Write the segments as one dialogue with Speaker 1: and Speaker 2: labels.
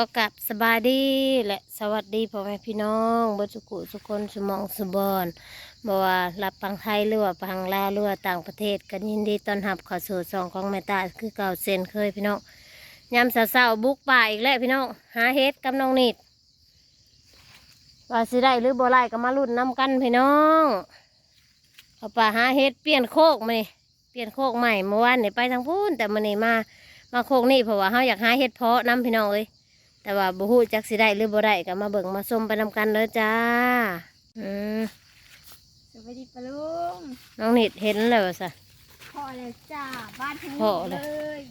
Speaker 1: ก็กลับสบายดีและสวัสดีพ่อแม่พี่น้องบดสุกุสุคนสมองสุบอนบ่ว่ารับฟังไทยหรือว่าฟังลาวหรือว่าต่างประเทศกันยินดีต้อนรับเข้าสู่ซองของแม่ตาคือเก่าเซนเคยพี่น้องยามสาวๆบุกป่าอีกแล้วพี่น้องหาเฮ็ดกับน้องนิดว่าสิได้หรือบ่ได้ก็มาลุ้นน้ำกันพี่น้องเอาป่าหาเฮ็ดเปลี่ยนโคกมานี่เปลี่ยนโคกใหม่เมื่อวานนี่ไปทางพูนแต่มื้อนี้มามาโคกนี่เพราะว่าเฮาอยากหาเฮ็ดเพาะน้ำพี่น้องเอ้ย แต่ว่าบ่ฮู้จักสิได้หรือบ่ได้ก็มาเบิ่งมาชมไปนำกันเด้อจ้าอืม
Speaker 2: สวัสดีปะลุง
Speaker 1: น้องนิดเห็นแล้วซะ
Speaker 2: พ่อเลยจ้าบ้านทั้ง
Speaker 1: พ่อ
Speaker 2: หมด
Speaker 1: เล
Speaker 2: เลยย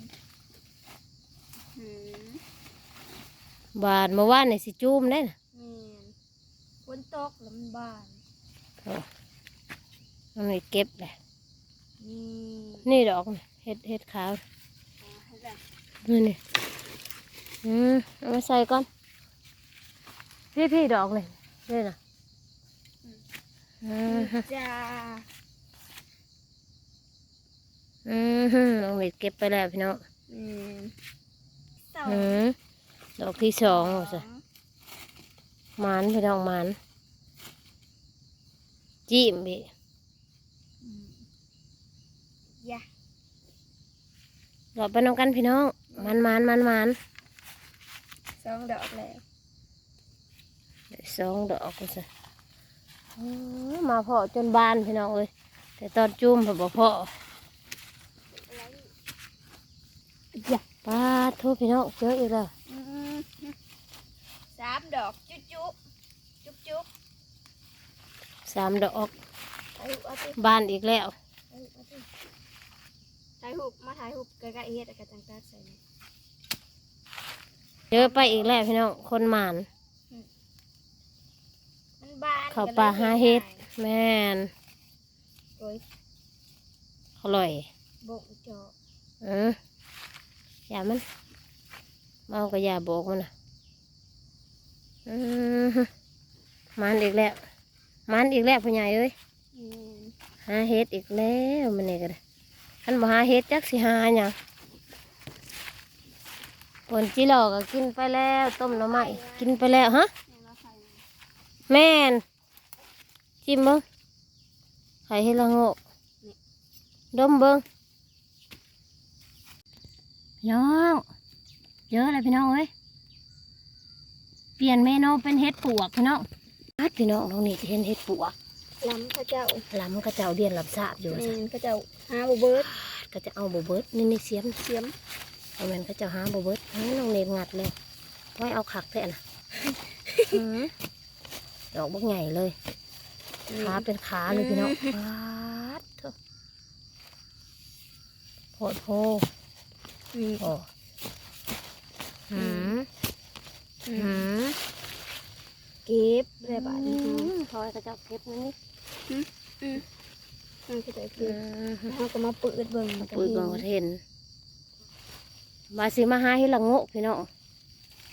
Speaker 2: หืม
Speaker 1: บาดเมื่อวานนี่สิจูมได้น่ะ
Speaker 2: แม่นฝนตกแล้วมันบาน
Speaker 1: โอ้น้องนิดเก็บแหละ
Speaker 2: นี่
Speaker 1: นี่ดอกนี่เฮ็ดเฮ็ดขาว
Speaker 2: เอาให้แบบ
Speaker 1: นี่นี่ อืมเอามาใส่ก่อน พี่พี่ดอกนี่นี่น่ะอืม
Speaker 2: นี่จ้า
Speaker 1: อืมน้องนิดเก็บไปแล้วพี่น้อง
Speaker 2: อืมสอง
Speaker 1: อืมดอกที่สองว่าซะหมันพี่น้องหมันจิ้มพี่
Speaker 2: อืมยะ
Speaker 1: เราไปน้องกันพี่น้องมันมันมันมัน
Speaker 2: สองดอกแล้ว
Speaker 1: สองดอกก็สิอื้อมาเพาะจนบานพี่น้องเอ้ยแต่ตอนจุ่มผมบอกเพาะ
Speaker 2: อะไร
Speaker 1: ยะป้าดโทษพี่น้องเจออีกแล้ว
Speaker 2: อืมสามดอกจุ๊บจุ๊บจุ๊บจุ๊บ
Speaker 1: สามดอก
Speaker 2: ถ่ายรูปเอาสิ
Speaker 1: บานอีกแล้ว
Speaker 2: ถ่ายรูปเอาสิถ่ายรูปมาถ่ายรูปใกล้ๆเฮ็ดแล้วก็จังตัดใส่นี่
Speaker 1: เจ อไปอีกแล้วพี่น้องคนหมาน
Speaker 2: มันบาน
Speaker 1: เข้าป่าหาเห็ดแม่น
Speaker 2: โอ้ย
Speaker 1: อร่อย
Speaker 2: บกจอก
Speaker 1: เอออย่ามันเมาก็อย่าโบกมันนะอือฮึมันอีกแล้ว มันอีกแล้วพ่อใหญ่เอ้ย
Speaker 2: อืม
Speaker 1: หาเห็ดอีกแล้วมันนี่ก็ได้คันบ่หาเห็ดจักสิหาหยัง ผลจิหลอกก็กินไปแล้วต้มหน่อไม้กินไปแล้วฮะ
Speaker 2: เนี่ยเราใส่
Speaker 1: แม่นจิ้มเบิ้งไข่เฮดละโงกดมเบิ้งพี่น้องเยอะเลยพี่น้องเอ้ยเปลี่ยนเมนูเป็นเห็ดปวกพี่น้องพัดพี่น้องน้องนี่เห็นเห็ดปวก
Speaker 2: ล้ำข้าเจ้า
Speaker 1: ล้ำกระเจ้าเดียนลำสาบอยู่
Speaker 2: แม
Speaker 1: ซะ
Speaker 2: นข้าเจ้าหาบ่เบิด
Speaker 1: ก็จะเอาโบเบิร์ดนี่นี่เสียม
Speaker 2: เสียม
Speaker 1: เอาแมนก็จะหาโบเบิร์ดนี่น้องเนมงัดเลยไว้เอาขักแทนะอื้อดอกบักใหญ่เลยขาเป็นขาเลยพี่น้องปาดเถอะโพดโพ
Speaker 2: นี่
Speaker 1: โอ้หืมหืม
Speaker 2: เก็บได้บาทนี้
Speaker 1: พอยก็จะเก็บนั่นนี่
Speaker 2: มันข้าเจ้า
Speaker 1: อื
Speaker 2: เก็บ
Speaker 1: ม
Speaker 2: แล้วก็มาเปิดเบิ่ง
Speaker 1: ปุยเบิ่งก็เห็น บาสิมาหาให้ละโงกพี่น้อง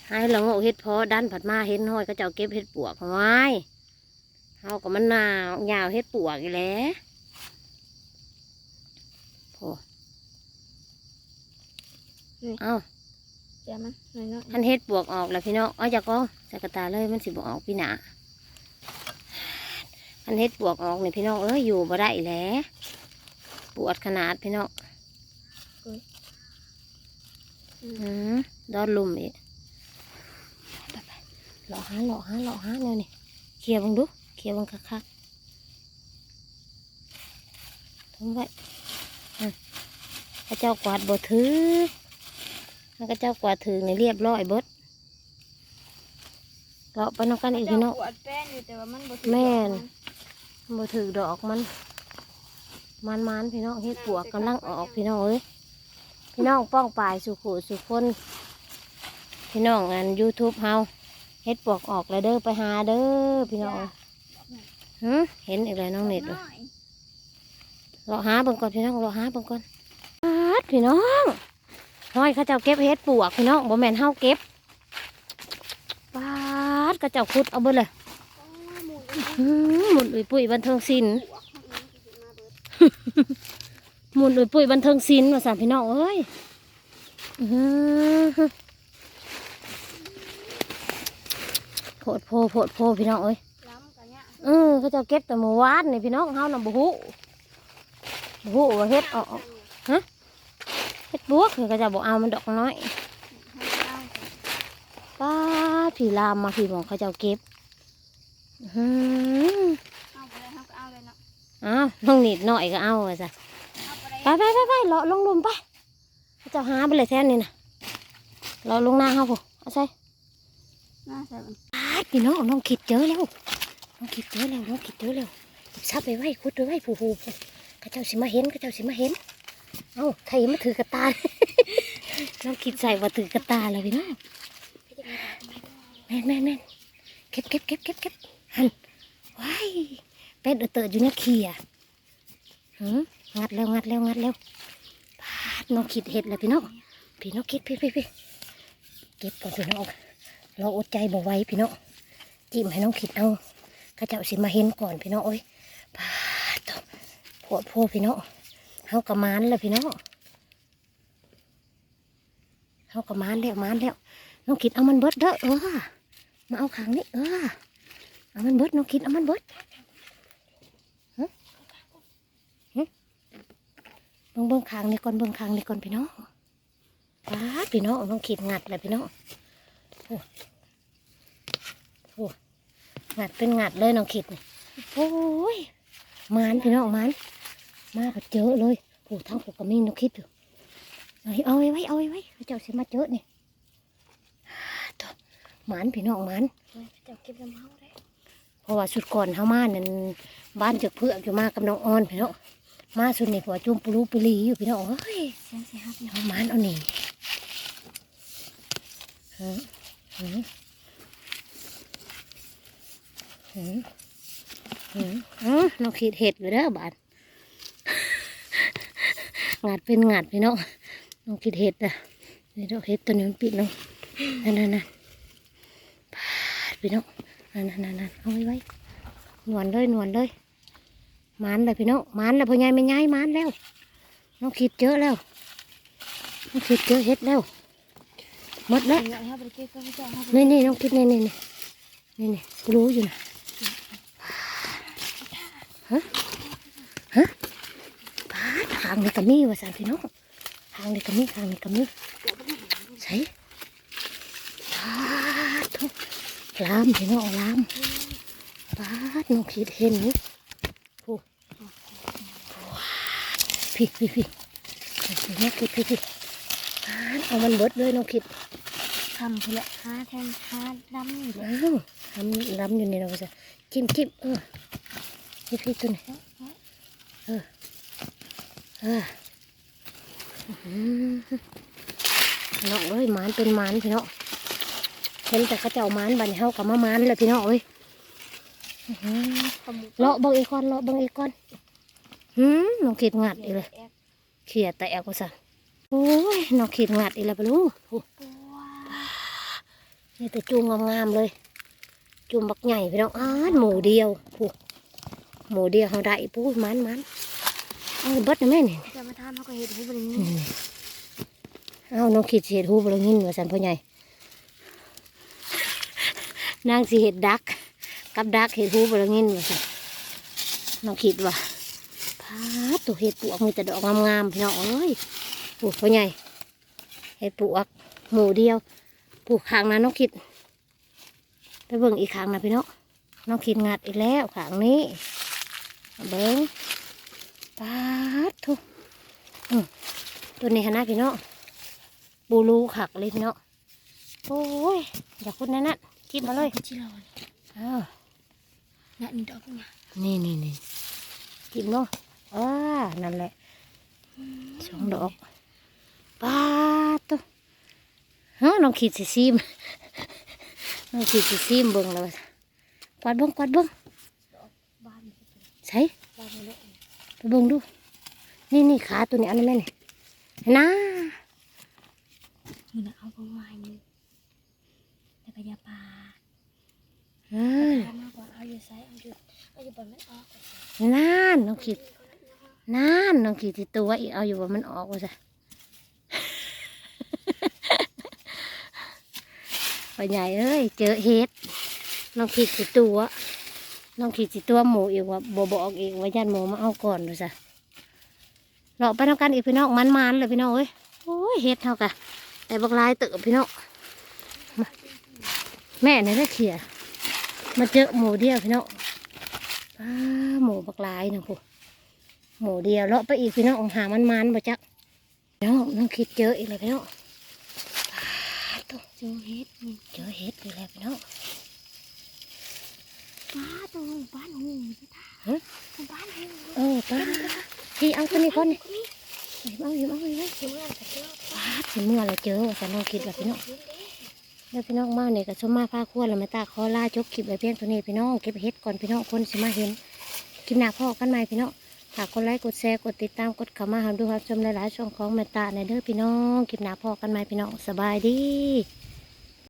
Speaker 1: หาให้ละโงกเฮ็ดเพอดันผัดมาเห็นห้อยก็จะเอาเก็บเฮ็ดปวกเอาไว้เฮาก็มันหนาวยาวเฮ็ดปวกอีแหล้วโอ้เอ้า
Speaker 2: เดี๋ยวมันน้อย
Speaker 1: ทันเฮ็ดปวกออกแล้วพี่น้องเอาจากกองใส่กระตาเลยมันสิบออกพี่หนาทันเฮ็ดปวกออกนี่พี่น้องเอ้ยอยู่บ่ได้แหล้วปวดขนาดพี่น้อง
Speaker 2: ๆอืม
Speaker 1: อืม ดอดลุ่มอีกไปไปหลอกหาหลอกหาหลอกหาเนี่ยนี่เคลียร์บังดูเคลียร์บังคักๆทำไว้อืมพระเจ้ากวาดบ่ถือพระเจ้ากวาดถือนี่เรียบร้อยเบิดเลาะไปน้องกันอีก
Speaker 2: เจ้า
Speaker 1: พี่น้อง
Speaker 2: ปวดแป้งอยู่แต่ว่ามันบ่
Speaker 1: แม่นบ่ถือดอกมันมันมันพี่น้องเฮ็ดปวกกำลังออกพี่น้องเอ้ย พี่น้องป้องปลายสุขุสุคนพี่น้องอันยูทูบเฮาเฮ็ดปวกออกแล้วเด้อไปหาเด้อพี่น้องหึเห็นอีกแล้วน้องเน็ต
Speaker 2: น้อย
Speaker 1: รอหาเบิ่งก่อนพี่น้องรอหาเบิ่งก่อนปาดพี่น้องห้อยเขาเจ้าเก็บเฮ็ดปวกพี่น้องบ่แม่นเฮาเก็บปาดเขาเจ้าขุดเอาเบิดเลย
Speaker 2: อ๋อหมุน
Speaker 1: หึหมุนอุ้ยปุ้ยบันเทิงศิลป์
Speaker 2: ปวกข้างนี้ก็สิมาเบิด
Speaker 1: หมุนอุ้ยปุ้ยบันเทิงศิลป์ว่าสามพี่น้องเอ้ยอื้อหือโพดโพโพดโพพี่น้องเอ้ย
Speaker 2: ล้ำกันเนี่ย
Speaker 1: เออเขาเจะเก็บแต่เมื่อวานนี่พี่น้องเฮานำบ่ฮู้บ่ฮู้ว่าเฮ็ดเออกเฮ็ดบวกนี่ก็จะบ่เอามันดอกน้อย
Speaker 2: เอา
Speaker 1: ป้าพี่ลามมาพี่หมองเขาเจ้าเก็บอื้อหือ
Speaker 2: เอาไปเลยเอาก็เอาเลยเนาะ
Speaker 1: อ้าวน้องนิดหน่อยก็เอาว่าซะ
Speaker 2: เอา ไปเลย
Speaker 1: ไปไปไปไปเลาะลงหลุมไปเขาเจ้าหาไปเลยแท้นี่น่ะเลาะลงหน้าเฮาพุ่นเอาใส่
Speaker 2: น่าใส่มัน
Speaker 1: ปาดพี่น้องน้องคิดเจอแล้วน้องคิดเจอแล้วน้องคิดเจอแล้วซับไปไว้คุดไปไว้ผู้ผู้ผู้เขาเจ้าสิมาเห็นเขาเจ้าสิมาเห็นเอ้าไทยมาถือกระตาน้องคิดใส่ว่าถือกระตาแล้วพี่น้องแม่นแม่นแม่นเก็บเก็บเก็บเก็บเก็บหันว้ายเป็ดเอาเตออยู่เนี่ยขี้อะหืม งัดแล้วงัดแล้วงัดแล้วปาดน้องคิดเห็ดเลยพี่น้องพี่น้องคิดพี่พี่พี่เก็บก่อนพี่น้องเราอดใจบ่ไหวพี่น้องจิ้มให้น้องคิดเอาเขาเจ้าสิมาเห็นก่อนพี่น้องโอ้ยปาดตบโพดโพดพี่น้องเฮากระมานแล้วพี่น้องเฮากระมานแล้วมานแล้วน้องคิดเอามันเบิดเด้อเออมาเอาขางนี้เออเอามันเบิดน้องคิดเอามันเบิดฮะฮะ เบิ่งเบิ่งขางนี่ก่อนเบิ่งขางนี่ก่อนพี่น้องป้าพี่น้องน้องคิดงัดเลยพี่น้องโอ้หงัดเป็นงัดเลยน้องคิดนี่โอ้ยมานพี่น้องมานมาก็เจอเลยโอ้ทั้งผูกกระมิ่งน้องคิดอยู่เอาเอาไว้ไว้เอาไว้ไว้เขาเจ้าสิมาเจอนี่ตัวหมานพี่น้องหมาน
Speaker 2: เจะเก็บน้ำเฮาได้
Speaker 1: เพราะว่าสุดก่อนเขามานั่นบ้านจากเพื่ออยู่มากับน้องออนพี่น้อง มาสุดนี่ผัวจุ่มปลูปลีอยู่พี่น้องเฮ้ย
Speaker 2: เสียงสิฮับเนาะ
Speaker 1: เอามานเอาหนีหืมหืมหืมหืมอ๋อน้องขีดเห็ดอยู่เด้อบาดงัดเป็นงัดพี่น้องน้องขีดเห็ดอะนี่ดอกเห็ดตัวนี้มันปิดเนาะนั่นนั่นนั่นพี่น้องนั่นนั่นนั่นเอาไว้ไว้นวลเลยนวลเลย มันเลยพี่น้องมันแล้วพ่อใหญ่ไม่ใหญ่หมันแล้วน้องขีดเจอแล้ว น้องคิดเจอเห็ดแล้วหมดแล้วนี่นี่น้องคิดนี่นี่นี่นี่นี่รู้อยู่นะฮะฮะปาทางนี่ก็มีว่าสามพี่น้องทางนี่ก็มีทางนี่ก็มีใช่ปาทุกลามพี่น้องลามปาน้องคิดเห็นนี่โอ้ พี่พี่พี่พี่น้องคิดพี่พี่ปาดเอามันเบิดเลยน้องคิด
Speaker 2: ทำเพื่อหาแทนหาดำนี่แหละ
Speaker 1: อ้าวทำล้ำอยู่นี่เราก็จะจิ้มจิ้มเออพี่พี่ตัวนี้เออเอออื้อหือน้องเอ้ยหมานเป็นหมานพี่น้องเห็นแต่กระเจ้าหมานบัดนเฮากับมาหมานเลยพี่น้องเอ้ยอื้อหือ
Speaker 2: ขมุก
Speaker 1: เลาะเบังอีกก่อนเลาะเบังอีกก่อน หืมน้องขีดงัดอีกเลย
Speaker 2: แอก
Speaker 1: เขียดแต่แอลก็สั่นโอ้ยน้องขีดงัดอีกแล้วปะลูก
Speaker 2: ปัว
Speaker 1: นี่แต่จูงงามๆเลยจูงบักใหญ่พี่น้องอ้านหมูเดียวผูหมูเดียวเขาได้ปู้มันมันเอาเบิดนะแม่นี่
Speaker 2: จะมาทำเขาก็เห็นหูบริ
Speaker 1: นี่นี่เอาน้องขีดสิเห็ดหูบลงินว่าสันพ่อใหญ่นางสิเห็ดดัก กับดักเห็ดหูบลงินว่าสันน้องขีดว่าพาด ตัวเห็ดปวกมีแต่ดอกงามๆพี่น้องเอ้ยปลูกพ่อใหญ่เห็ดปวกหมูเดียวปลูกข้างนั้นน้องขีดไปเบิ่งอีกครั้งนะพี่น้องน้องขีดงัดอีกแล้วขางนี้เอาเบิ่งปาดทุกอืมตัวนี้ฮะนะพี่น้องบูรูขักเลยพี่น้องโอ้ยอย่าพูดนั่นนะจิ้มมาเลย
Speaker 2: ชิลอน
Speaker 1: อ้าว
Speaker 2: เนี่ยนี่ดอกเนี่ย
Speaker 1: นี่นี่นี่จิ้มเนาะ อ่านั่นแหละสองดอกปาดตัวฮะน้องขีดสิซิมน้องขีดสิซิมเบิ่งเลยกวาดเบิ่งกวาดเบิ่ง
Speaker 2: บ้าน
Speaker 1: ใช่
Speaker 2: บ้านนี่แหละ
Speaker 1: ไปเบิ่งดู นี่นี่ขาตัวนี้เอันนี้แม่นี่นะ
Speaker 2: มันน่ะเอาประมาณนี้แล้วก็ยาปลา
Speaker 1: เอ้ย
Speaker 2: เอามากกว่าเอาอยู่ไซส์เอาอยู่เอาอยู่บนมันออก
Speaker 1: นั่นน้องขีด นั่นน้องขีดที่ตัวอีกเอาอยู่ว่ามันออกว่าซะไปใหญ่เอ้ย เจอเห็ดน้องขีดสิตัวน้องขีดสิตัวหมูอีกว่าบบอกอีกว่าญาติหมูมาเอาก่อนดูซะเราไปทำกันอีกพี่น้องมันๆเลยพี่น้องเอ้ยโอ้ยเฮ็ดเท่ากันแต่บักลายเติบพี่น้องมาแม่เนี่ยได้เขี่ยมาเจอหมูเดียวพี่น้องหมูบักลายนะพู หมูเดียวเลาะไปอีกพี่น้องหามันๆบ่จักพี่น้องน้องคิดเจออีกเลยพี่น้องป้าตุ๊
Speaker 2: เจอเฮ็ดนี่
Speaker 1: เจอเฮ็ดอีกแล้วพี่น้อง
Speaker 2: ป้าตัวบ้านหูพี่ตา
Speaker 1: ฮะ
Speaker 2: ตัวบ้านหู
Speaker 1: เออป้าพี่เอาตัวนี้ก่อนนี่
Speaker 2: นี่
Speaker 1: เอาอยู่เอาอยู่
Speaker 2: เจอแล้วก็เจอ
Speaker 1: ป้าสิเมื่อเราเจอว่าจะน้องคิดแบบพี่น้องแล้วพี่น้องมาเนี่ยก็ชมมาพาครัวแล้วมาตาขอลาจบคลิปไว้เพียงเท่านี้พี่น้องเก็บเฮ็ดก่อนพี่น้องคนสิมาเห็นคลิปหน้าพ่อกันใหม่พี่น้อง ฝากกดไลค์กดแชร์กดติดตามกดเข้ามาหาดูครับชมหลายๆช่องของแม่ตาในเด้อพี่น้องคลิปหน้าพอกันไหมพี่น้องสบายดี